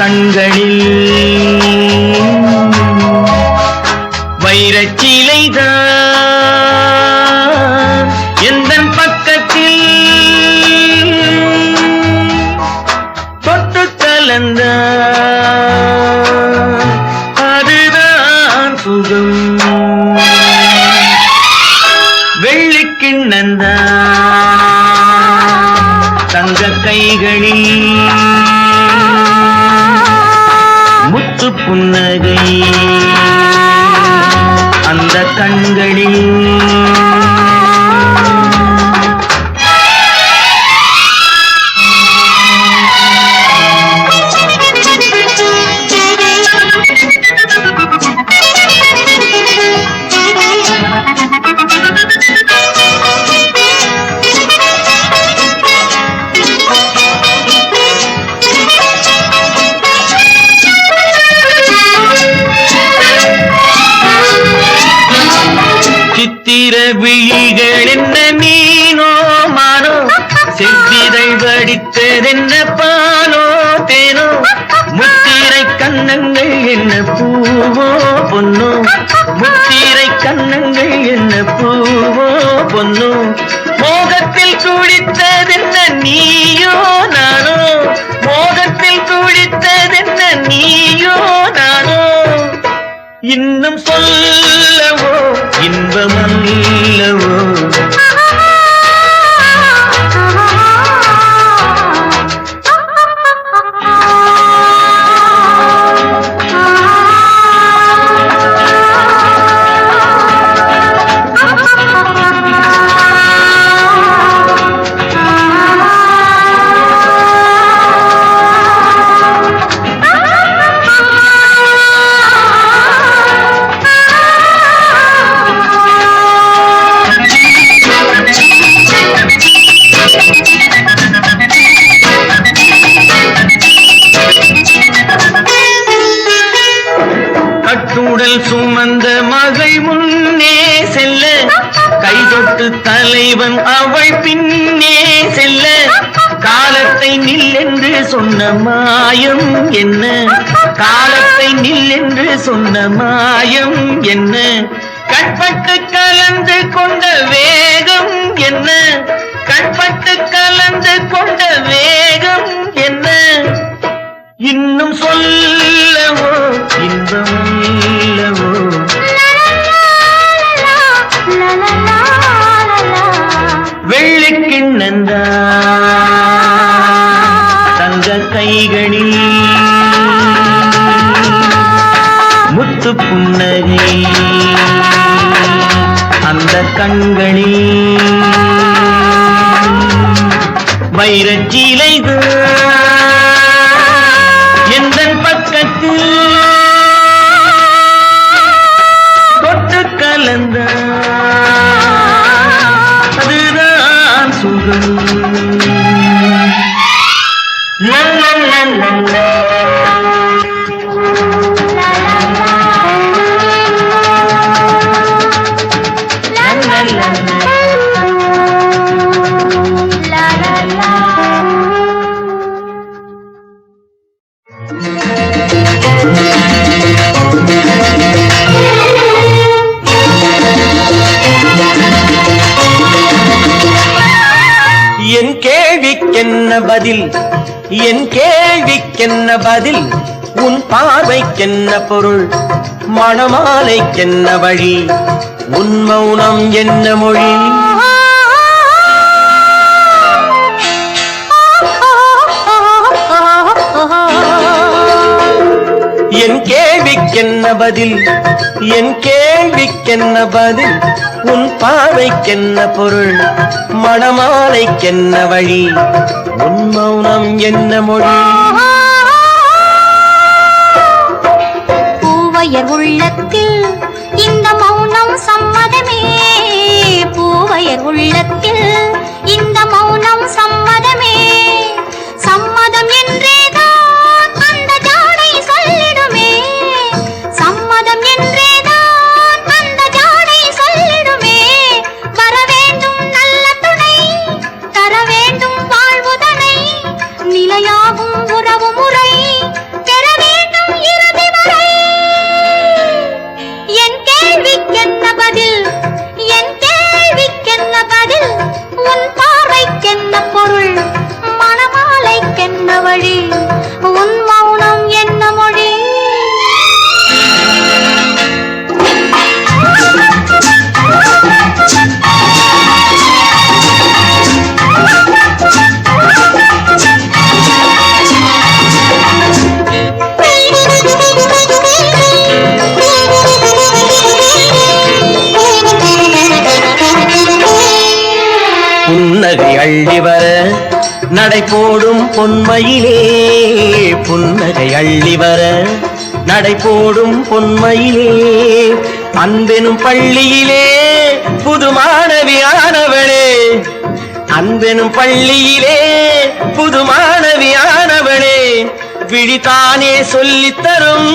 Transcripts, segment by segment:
அந்த விழிகள் என்ன மீனோ மானோ? செவ்விதழ் வடித்ததென்ன பாலோ தேனோ? முத்திரை கண்ணங்கள் என்ன பூவோ பொன்னோ? முத்திரை கண்ணங்கள் என்ன பூவோ பொன்னோ? மோகத்தில் குடித்ததென்ன நீயோ நானோ? மோகத்தில் குடித்ததென்ன நீயோ நானோ இன்னும் சொல்லவோ? இன்பமல்லவோ என்ன? கட்பட்டு கலந்து கொண்ட வேகம் என்ன? கட்பட்டு கலந்து கொண்ட வேகம் என்ன? இன்னும் சொல்லவோ? இன்பம் இன்பமில்லவோ வெள்ளிக்கிண்ணந்தா தங்க கைகளில் புன்னகை. அந்த கண்களில் வைரச்சீலைது பார்வைக்கென்ன பொருள்? மணமாலைக்கென்ன வழி? உன் மௌனம் என்ன மொழி? என் கேள்விக்கென்ன பதில்? என் கேள்விக்கென்ன பதில்? உன் பார்வைக்கென்ன பொருள்? மணமாலைக்கென்ன வழி? உன் மௌனம் என்ன மொழி? பூவையர் உள்ளத்தில் இந்த மௌனம் சம்மதமே. பூவையர் உள்ளத்தில் இந்த மௌனம் சம்மதமே. புன்னகை அள்ளி வர நடை போடும் பொன்மையிலே. புன்னகை அள்ளி வர நடை போடும் பொன்மையிலே. அன்பெனும் பள்ளியிலே புது மாணவியானவளே அன்பெனும் பள்ளியிலே புது மாணவியானவளே விழித்தானே சொல்லித்தரும்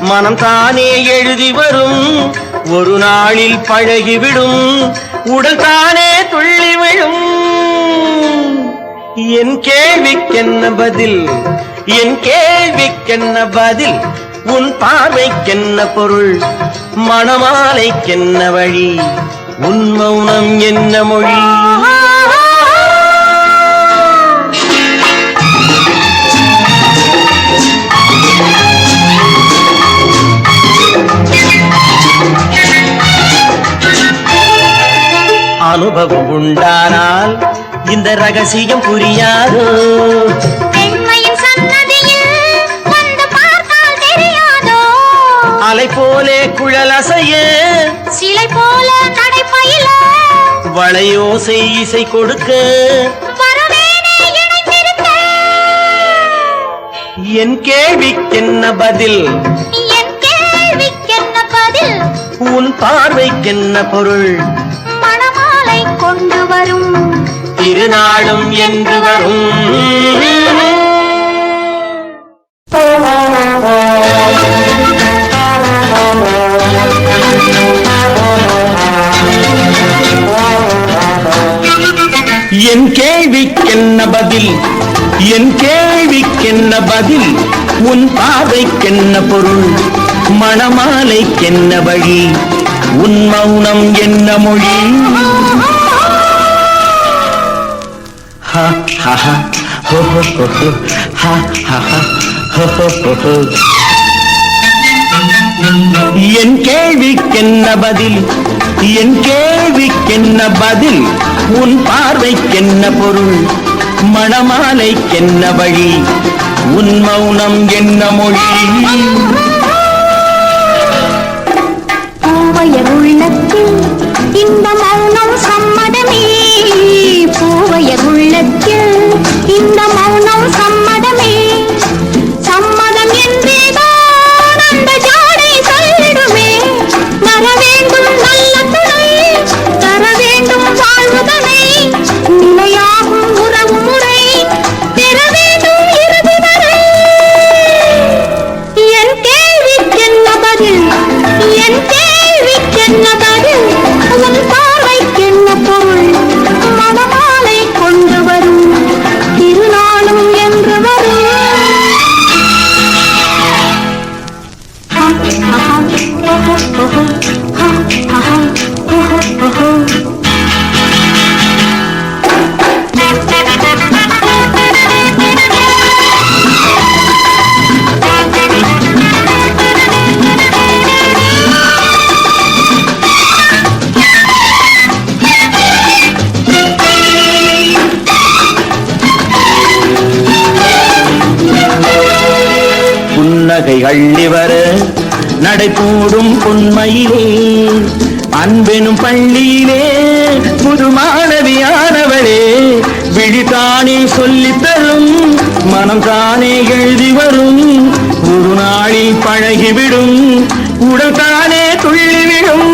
மனம் தானே எழுதி வரும். ஒரு நாளில் பழகிவிடும் உடல் தானே துள்ளி விழும். என் கேள்விக்கென்ன பதில்? என் கேள்விக்கென்ன பதில்? உன் பார்வைக்கென்ன பொருள்? மணமாலைக்கென்ன வழி? உன் மௌனம் என்ன மொழி? அனுபவம் உண்டானால் இந்த ரகசியம் புரியாதோ? அலை போலே குழல் அசைய சிலை போல நடைப்பயில வளையோசை இசை கொடுக்க என் கேள்விக்கென்ன பதில்? உன் பார்வைக்கென்ன பொருள்? மணமாலை கொண்டு வரும் திருநாளும் என்று வரும். என் கேள்விக்கென்ன பதில்? என் கேள்விக்கென்ன பதில்? உன் பார்வைக்கென்ன பொருள்? மணமாலைக்கென்ன வழி? உன் மௌனம் என்ன மொழி? Ha ha ha ho ho ho ho ha ha ha ho ho ho ho என் கேள்விக்கென்ன பதில்? என் கேள்விக்கென்ன பதில்? உன் பார்வைக்கென்ன பொருள்? மணமாலைக்கென்ன வழி? உன் மௌனம் என்ன மொழி? பூவையர் உள்ளத்தில் இந்த மௌனம் சம்மதமே. பூவையர் இந்த மௌனம் சம்மதமே. சம்மதம் என்றேதான் அந்த ஜாடை சொல்லிடுமே வர வேண்டும் நல்ல துணை தர வேண்டும் வாழ்வுதனை. நிலையாகும் உறவு முறை பெற வேண்டும் இறுதி வரை. என் கேள்விக்கென்ன பதில்? என் அள்ளி வர நடைபூடும் பொன்மையிலே அன்பெனும் பள்ளியிலே புது மாணவியானவளே விழித்தானே சொல்லித்தரும் மனம் தானே எழுதி வரும் ஒரு நாளில் பழகிவிடும் உடல் தானே துள்ளிவிடும்.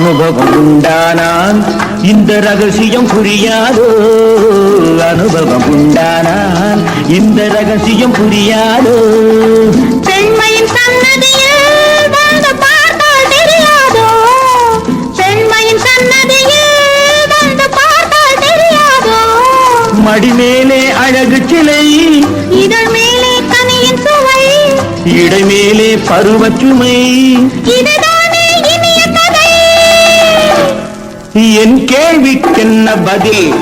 அனுபவம் உண்டானால் இந்த ரகசியம் புரியாதோ? அனுபவம் உண்டானால் இந்த ரகசியம் புரியாதோ? பெண்மையின் சன்னதியில் வந்து பார்த்தால் தெரியாதோ? பெண்மையின் சன்னதியில் பார்த்தால் தெரியாதோ? மடிமேலே அழகு சிலை இதழ் மேலே கனியின் சுவை. இடைமேலே பருவச்சுமை இதுதானே என் கேள்விக்கென்ன பதில்?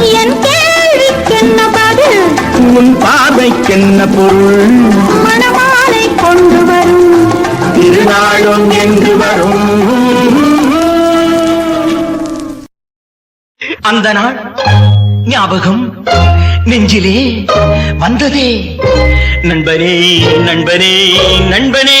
என் கேள்விக்கென்ன பதில்? உன் பார்வைக்கென்ன பொருள்? மணமாலை கொண்டு வரும். திருநாள் உள்ளம் என்று வரும். அந்த நாள் ஞாபகம் நெஞ்சிலே வந்ததே. நண்பனே நண்பனே நண்பனே.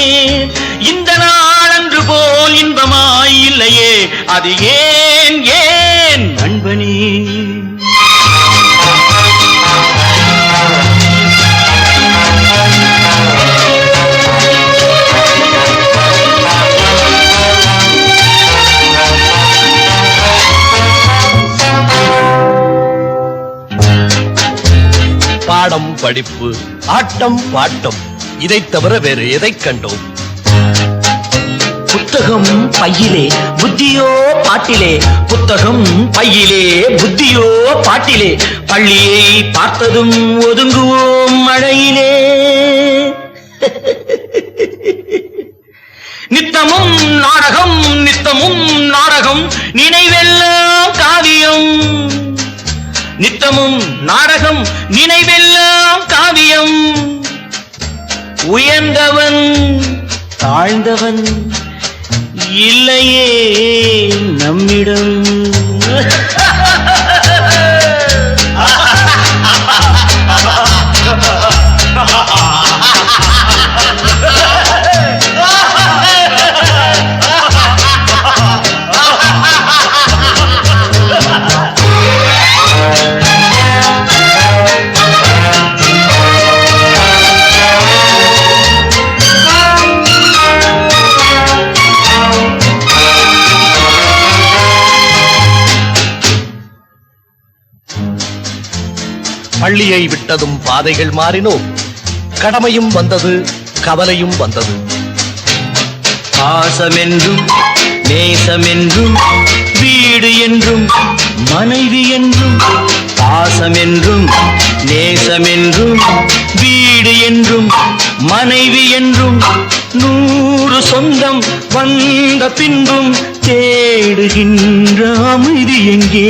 அது ஏன் ஏன்? நண்பனே. பாடம் படிப்பு. ஆட்டம் பாட்டம். இதைத் தவிர வேறு எதைக் கண்டோம்? புத்தகம் பையிலே புத்தியோ பாட்டிலே. புத்தகம் பையிலே புத்தியோ பாட்டிலே. பள்ளியை பார்த்ததும் ஒதுங்குவோம் மழையிலே. நித்தமும் நாடகம் நித்தமும் நாடகம் நினைவெல்லாம் காவியம். நித்தமும் நாடகம் நினைவெல்லாம் காவியம். உயர்ந்தவன் தாழ்ந்தவன் இல்லையே நம்மிடம். பள்ளியை விட்டதும் பாதைகள் மாறினோம் கடமையும் வந்தது கவலையும் வந்தது. பாசமென்றும் நேசமென்றும் வீடு என்றும் மனைவி என்றும் பாசமென்றும் நேசமென்றும் வீடு என்றும் மனைவி என்றும் நூறு சொந்தம் வந்த பின்பும் தேடுகின்ற அமைதி எங்கே?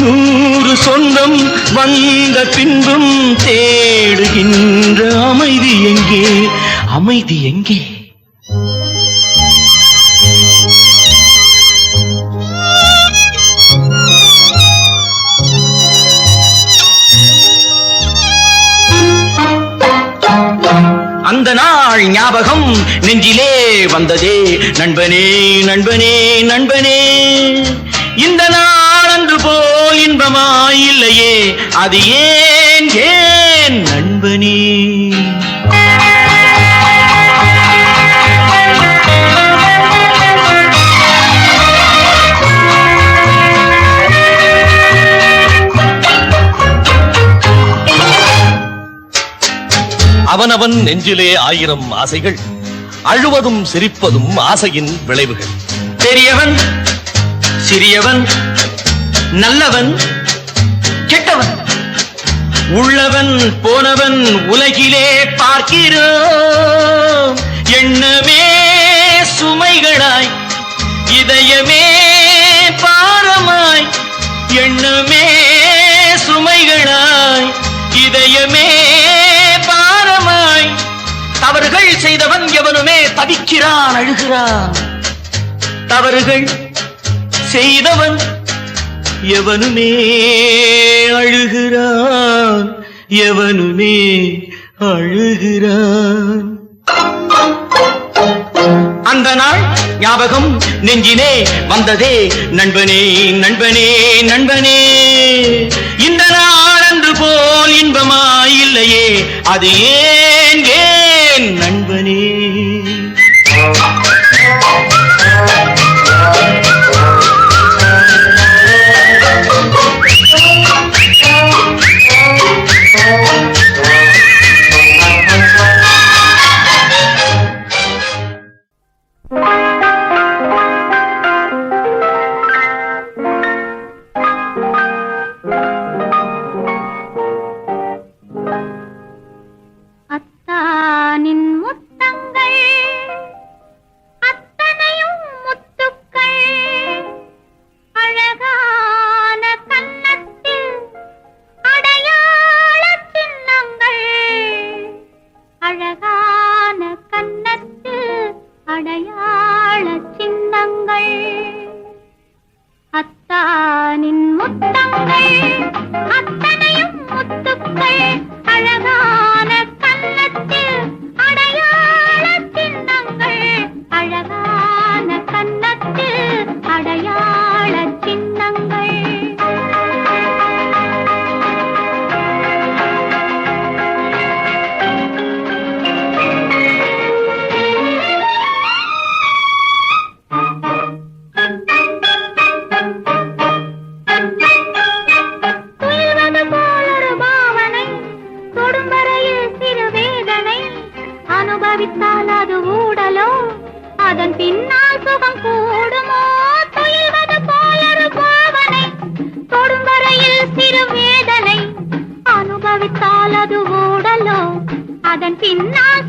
நூறு சொந்தம் வந்த பின்பும் தேடுகின்ற அமைதி எங்கே? அமைதி எங்கே? அந்த நாள் ஞாபகம் நெஞ்சிலே வந்ததே. நண்பனே நண்பனே நண்பனே. இந்த நாள் இன்பமாயில்லையே இல்லையே அது ஏன் ஏன் நண்பனே? அவனவன் நெஞ்சிலே ஆயிரம் ஆசைகள். அழுவதும் சிரிப்பதும் ஆசையின் விளைவுகள். பெரியவன் சிறியவன் நல்லவன் கெட்டவன். உள்ளவன் போனவன் உலகிலே பார்க்கிறோம். எண்ணமே சுமைகளாய் இதயமே பாரமாய் எண்ணமே சுமைகளாய் இதயமே பாரமாய். தவறுகள் செய்தவன் எவனுமே தவிக்கிறான் அழுகிறான். தவறுகள் செய்தவன் எவனுமே அழுகிறான் எவனுமே அழுகிறான். அந்த நாள் ஞாபகம் நெஞ்சினே வந்ததே நண்பனே நண்பனே நண்பனே இந்த நாள் அன்று போல் இன்பமாயில்லையே அது ஏன் வேதனை அனுபவித்தால் அது ஓடலோ? அதன் பின்னால்